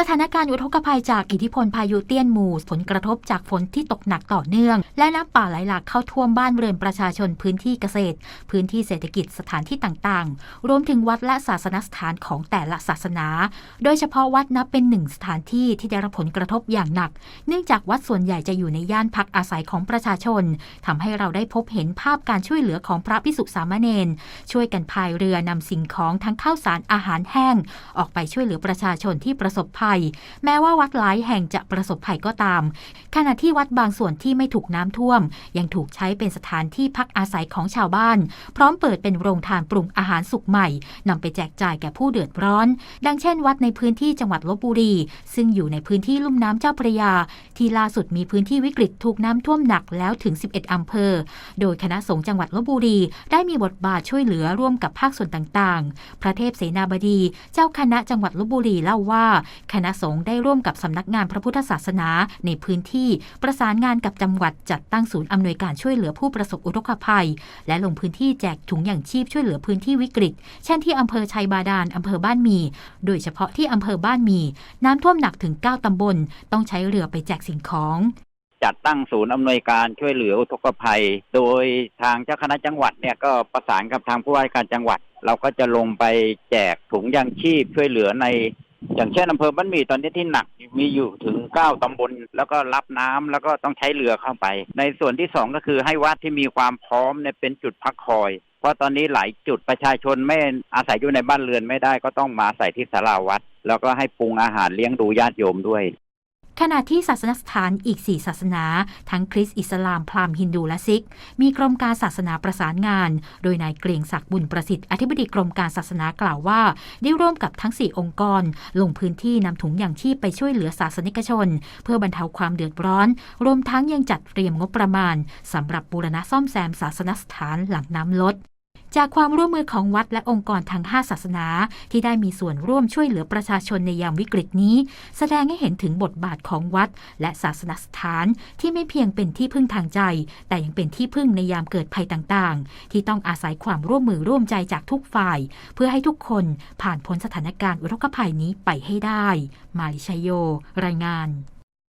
สถานการณ์อุทกภัยจากอิทธิพลพายุเตี้ยนหมู่ผลกระทบจากฝนที่ตกหนักต่อเนื่อง และน้ำป่าไหลหลากเข้าท่วมบ้านเรือนประชาชนพื้นที่เกษตร พื้นที่เศรษฐกิจสถานที่ต่างๆ รวมถึงวัดและศาสนสถานของแต่ละศาสนา โดยเฉพาะวัดนับเป็นหนึ่งสถานที่ที่ได้รับผลกระทบอย่างหนัก เนื่องจากวัดส่วนใหญ่จะอยู่ในย่านพักอาศัยของประชาชนทำให้เราได้พบเห็นภาพการช่วยเหลือของพระพิสุสามเณรช่วยกันพายเรือนำสิ่งของทั้งข้าวสารอาหารแห้ง ออกไปช่วยเหลือประชาชนที่ประสบภัยแม้ว่าวัดหลายแห่งจะประสบภัยก็ตาม ขณะที่วัดบางส่วนที่ไม่ถูกน้ำท่วม ยังถูกใช้เป็นสถานที่พักอาศัยของชาวบ้าน พร้อมเปิดเป็นโรงทานปรุงอาหารสุกใหม่นำไปแจกจ่ายแก่ผู้เดือดร้อน ดังเช่น วัดในพื้นที่จังหวัดลบบุรี ซึ่งอยู่ในพื้นที่ลุ่มน้ำเจ้าพระยา ที่ล่าสุดมีพื้นที่วิกฤตถูกน้ำท่วมหนักแล้วถึง 11อำเภอ โดยคณะสงฆ์จังหวัดลบบุรี ได้มีบทบาทช่วยเหลือร่วมกับภาคส่วนต่างๆ พระเทพเสนาบดี เจ้าคณะจังหวัดลบบุรีเล่าว่าคณะสงฆ์ได้ร่วมกับสำนักงานพระพุทธศาสนาในพื้นที่ประสานงานกับจังหวัดจัดตั้งศูนย์อำนวยการช่วยเหลือผู้ประสบอุทกภัย และลงพื้นที่แจกถุงอย่างชีพช่วยเหลือพื้นที่วิกฤต เช่นที่อำเภอชัยบาดาลอำเภอบ้านมี โดยเฉพาะที่อำเภอบ้านมี น้ำท่วมหนักถึง 9ตำบล ต้องใช้เรือไปแจกสิ่งของจัดตั้งศูนย์อำนวยการช่วยเหลืออุทกภัย โดยทางเจ้าคณะจังหวัดเนี่ยก็ประสานกับทางผู้ว่าการจังหวัด เราก็จะลงไปแจกถุงยางชีพช่วยเหลือใน อย่างเช่นอำเภอบ้านหมี่ตอนนี้ที่หนักมีอยู่ถึงเก้าตำบลแล้วก็รับน้ำแล้วก็ต้องใช้เรือเข้าไป ในส่วนที่สองก็คือให้วัดที่มีความพร้อมเนี่ยเป็นจุดพักคอย เพราะตอนนี้หลายจุดประชาชนไม่อาศัยอยู่ในบ้านเรือนไม่ได้ก็ต้องมาใส่ที่สาราวัด แล้วก็ให้ปรุงอาหารเลี้ยงดูญาติโยมด้วย ขณะที่ศาสนสถานอีก 4 ศาสนา ทั้งคริสต์อิสลาม พราหมณ์ฮินดูและซิก มีกรมการศาสนาประสานงาน โดยนายเกรียงศักดิ์บุญประสิทธิ์อธิบดีกรมการศาสนากล่าวว่า ได้ร่วมกับทั้ง 4 องค์กร ลงพื้นที่นำถุงอย่างชีพไปช่วยเหลือศาสนิกชน เพื่อบรรเทาความเดือดร้อน รวมทั้งยังจัดเตรียมงบประมาณสำหรับบูรณะซ่อมแซมศาสนสถานหลังน้ำลด จากความร่วมมือของวัดและองค์กรทั้ง5ศาสนา ที่ได้มีส่วนร่วมช่วยเหลือประชาชนในยามวิกฤตนี้ แสดงให้เห็นถึงบทบาทของวัด และศาสนสถานที่ไม่เพียงเป็นที่พึ่งทางใจ แต่ยังเป็นที่พึ่งในยามเกิดภัยต่างๆ ที่ต้องอาศัยความร่วมมือร่วมใจจากทุกฝ่าย เพื่อให้ทุกคนผ่านพ้นสถานการณ์อุทกภัยนี้ไปให้ได้ มาริชยโย รายงาน